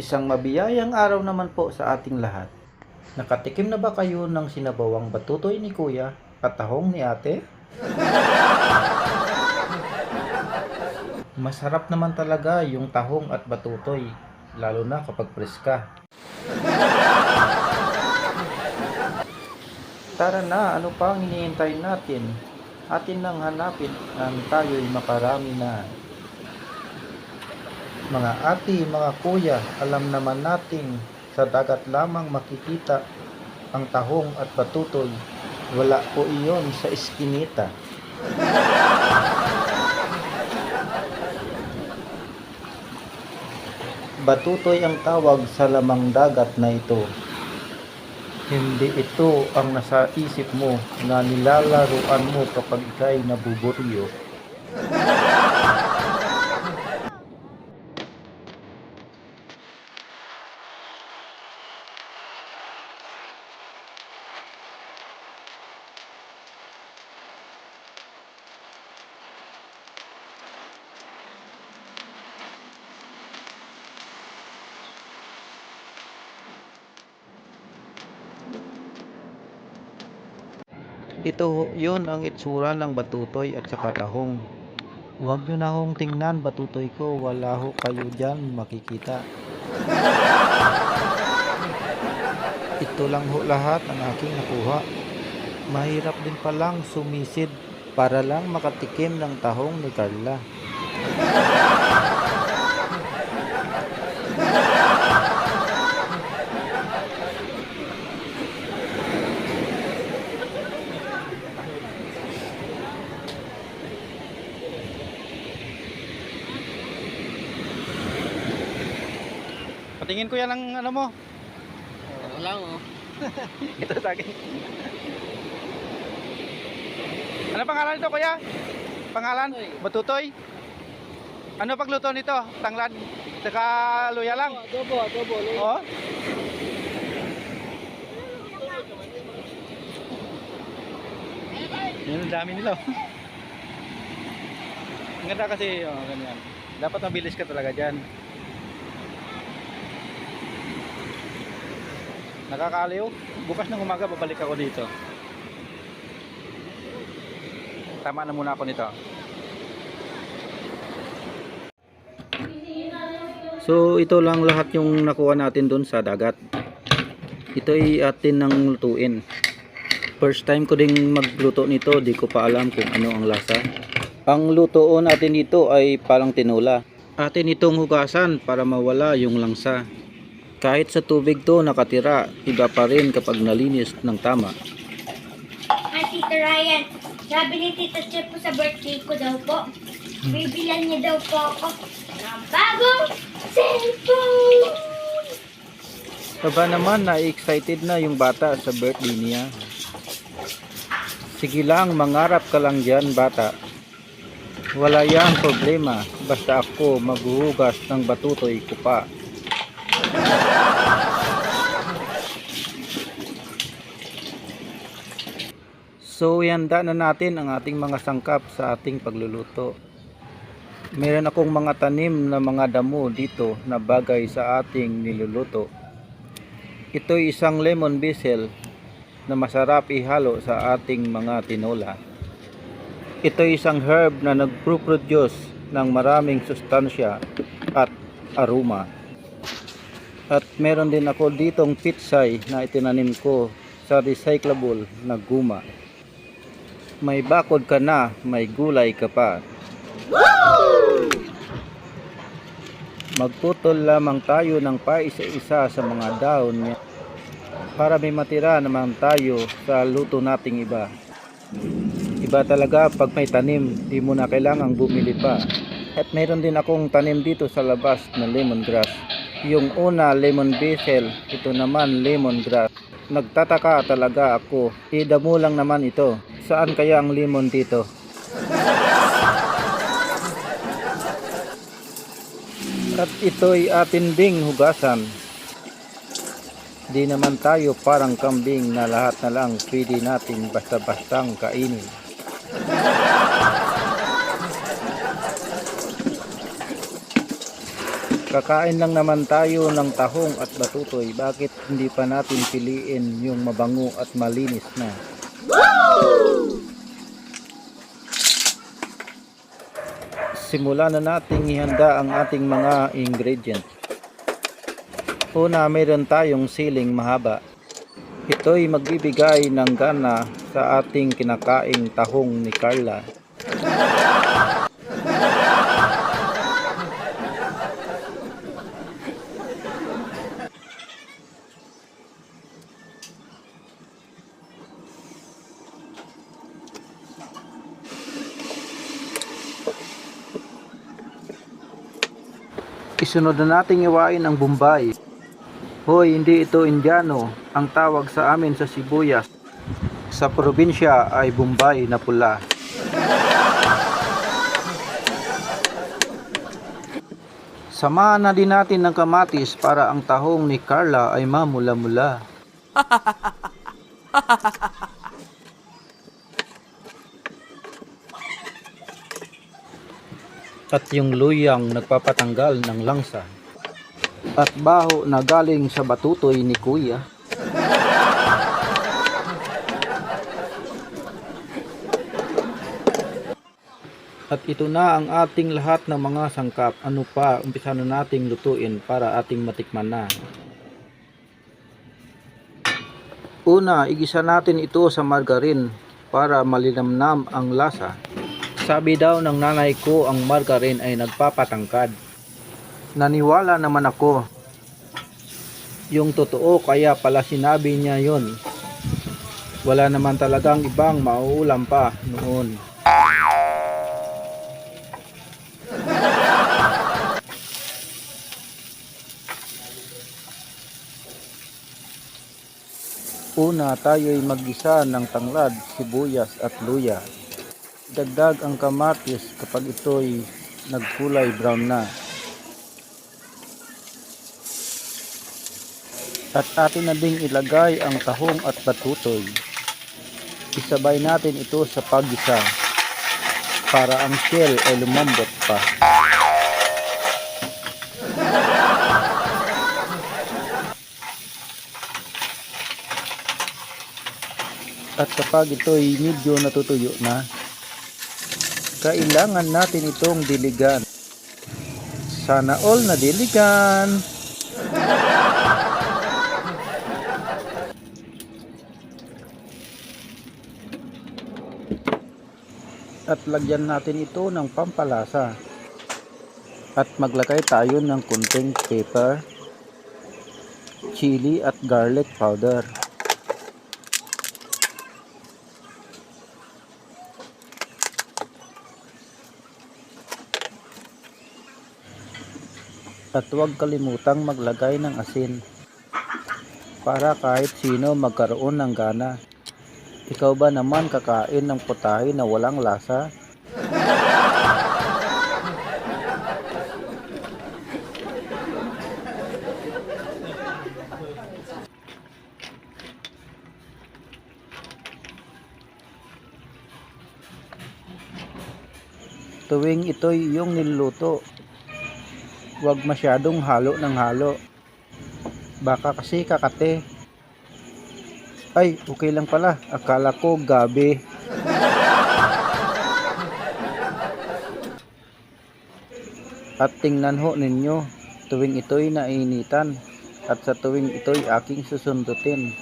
Isang mabiyayang araw naman po sa ating lahat. Nakatikim na ba kayo ng sinabawang batutoy ni Kuya at tahong ni Ate? Masarap naman talaga yung tahong at batutoy, lalo na kapag preska. Tara na, ano pa ang hinihintay natin? Atin nang hanapin ang tayo'y makarami na. Mga ati, mga kuya, alam naman nating sa dagat lamang makikita ang tahong at batutoy. Wala po iyon sa iskinita. Batutoy ang tawag sa lamang dagat na ito. Hindi ito ang nasa isip mo na nilalaruan mo kapag ikay nabuburyo. Ito yun ang itsura ng batutoy at saka tahong. Huwag nyo na hong tingnan batutoy ko, wala ho kayo dyan makikita. Ito lang ho lahat ang aking nakuha. Mahirap din palang sumisid para lang makatikim ng tahong ni Carla. Patingin ko yan ang ano mo. Wala oh. Ito sa akin. Ano pangalan nito kuya? Pangalan? Batutoy? Ano pagluto nito? Tanglad? Saka luya lang? Adobo, adobo. Luya. Oo. Yan ang dami nila. oh. Ang ganda kasi, oh, ganyan. Dapat mabilis ka talaga dyan. Nakakaaliw. Bukas ng umaga babalik ako dito. Tama na muna ako nito. So ito lang lahat yung nakuha natin dun sa dagat. Ito ay atin nang lutuin. First time ko ding magluto nito, di ko pa alam kung ano ang lasa. Ang lutoon natin dito ay parang tinula. Atin itong hugasan para mawala yung langsa. Kahit sa tubig to nakatira, iba pa rin kapag nalinis ng tama. Hi, Tita Ryan. Sabi ni Tita Chef po sa birthday ko daw po. Bibilan niya daw po ako ng bagong cellphone. Aba naman na excited na yung bata sa birthday niya. Sige lang, mangarap ka lang dyan bata. Wala yang problema, basta ako maghuhugas ng batutoy ko pa. So, yanda na natin ang ating mga sangkap sa ating pagluluto. Meron akong mga tanim na mga damo dito na bagay sa ating niluluto. Ito isang lemon basil na masarap ihalo sa ating mga tinola. Ito isang herb na nagpro-produce ng maraming sustansya at aroma. At meron din ako ditong pitsay na itinanim ko sa recyclable na guma. May bakod ka na, may gulay ka pa. Magputol lamang tayo ng paisa-isa sa mga dahon niya para may matira naman tayo sa luto nating iba. Iba talaga pag may tanim, di mo na kailangang bumili pa. At mayroon din akong tanim dito sa labas na lemongrass. Yung una lemon basil, ito naman lemongrass. Nagtataka talaga ako, idamo lang naman ito. Saan kaya ang lemon dito? At ito'y atin ding hugasan. Di naman tayo parang kambing na lahat na lang pwede natin basta-bastang kainin. Kakain lang naman tayo ng tahong at batutoy. Bakit hindi pa natin piliin yung mabango at malinis na? Simulan na nating ihanda ang ating mga ingredients. Una, mayroon tayong siling mahaba. Ito'y magbibigay ng gana sa ating kinakaing tahong ni Carla. Isunod na nating iwain ang Bombay. Hoy, hindi ito Indiano. Ang tawag sa amin sa Sibuyas. Sa probinsya ay Bombay na pula. Samahan na din natin ng kamatis para ang tahong ni Carla ay mamula-mula. At yung luyang nagpapatanggal ng langsa. At baho na galing sa batutoy ni Kuya. At ito na ang ating lahat ng mga sangkap. Ano pa, umpisa na nating lutuin para ating matikman na. Una, igisa natin ito sa margarine para malinamnam ang lasa. Sabi daw ng nanay ko ang margarine ay nagpapatangkad. Naniwala naman ako. Yung totoo kaya pala sinabi niya yon. Wala naman talagang ibang mauulam pa noon. Una tayo'y maggisa ng tanglad, sibuyas at luya. Dagdag ang kamatis kapag ito'y nagkulay brown na. At atin na ding ilagay ang tahong at batutoy. Isabay natin ito sa paggisa para ang shell ay lumambot pa. At kapag ito'y medyo natutuyo na, kailangan natin itong diligan. Sana all na diligan. At lagyan natin ito ng pampalasa. At maglagay tayo ng kunting pepper, chili at garlic powder. At huwag kalimutang maglagay ng asin para kahit sino magkaroon ng gana. Ikaw ba naman kakain ng putahe na walang lasa? Tuwing ito'y iyong niluluto, huwag masyadong halo ng halo. Baka kasi kakate. Ay, okay lang pala. Akala ko gabi. At tingnan ho ninyo, tuwing ito'y nainitan at sa tuwing ito'y aking susundutin.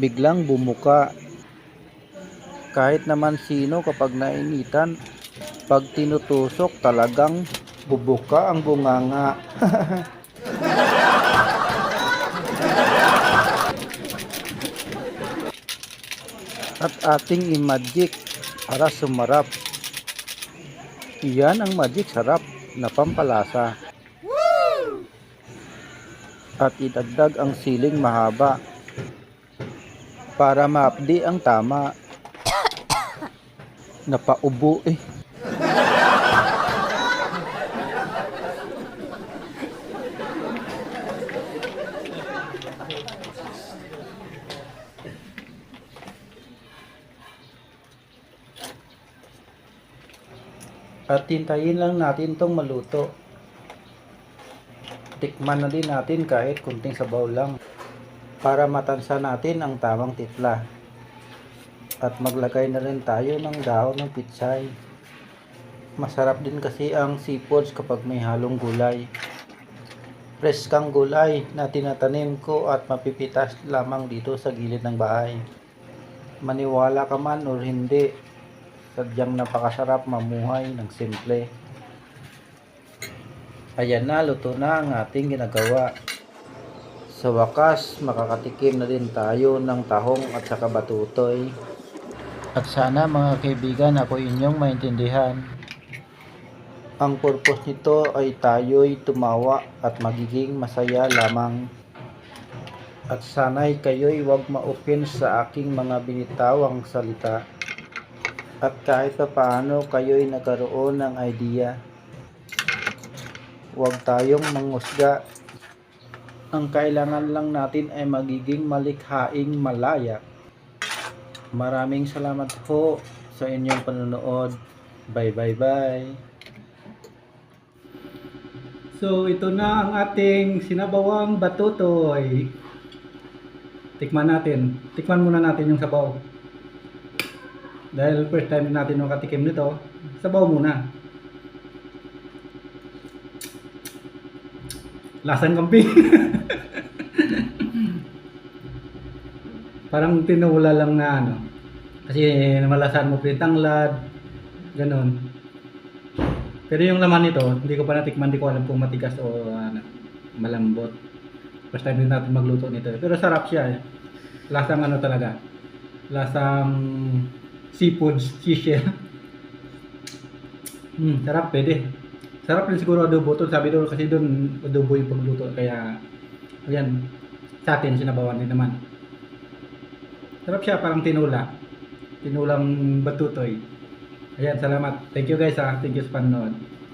Biglang bumuka. Kahit naman sino kapag nainitan, pag tinutusok talagang bubuka ang bunganga. at ating i-magic para sumarap. Iyan ang magic sarap na pampalasa. At idagdag ang siling mahaba para maapdi ang tama. Napaubo eh. At hintayin lang natin tong maluto. Tikman na din natin kahit kunting sabaw lang para matansa natin ang tamang timpla. At maglagay na rin tayo ng dahon ng pitsay. Masarap din kasi ang seafoods kapag may halong gulay. Preskang gulay na tinatanim ko at mapipitas lamang dito sa gilid ng bahay. Maniwala ka man o hindi, sadyang napakasarap mamuhay ng simple. Ayan na, luto na ang ating ginagawa. Sa wakas, makakatikim na din tayo ng tahong at saka batutoy. At sana mga kaibigan ako inyong maintindihan. Ang purpose nito ay tayo'y tumawa at magiging masaya lamang. At sana'y kayo'y wag ma-offense sa aking mga binitawang salita. At kahit pa paano kayo'y nagkaroon ng idea. Huwag tayong mangusga. Ang kailangan lang natin ay magiging malikhaing malaya. Maraming salamat po sa inyong panonood. Bye bye bye. So ito na ang ating sinabawang batutoy. Tikman natin. Tikman muna natin yung sabaw. Dahil first time natin makatikim nito, sabaw muna. Lasang kambing. Parang tinula lang na ano. Kasi namalasan mo pa yung tanglad. Ganon. Pero yung laman nito, hindi ko pa natikman, hindi ko alam kung matigas o ano, malambot. First time din natin magluto nito. Pero sarap siya. eh. Lasang ano talaga. Lasang seafood seashell. Hmm, sarap, pwede. Sarap rin siguro adobo to. Sabi doon kasi doon adobo yung pagluto. Kaya, ayan, sa atin sinabawan din naman. Sarap siya, parang tinula. Tinulang batutoy. Ayan, salamat. Thank you guys ha. Thank you sa panonood.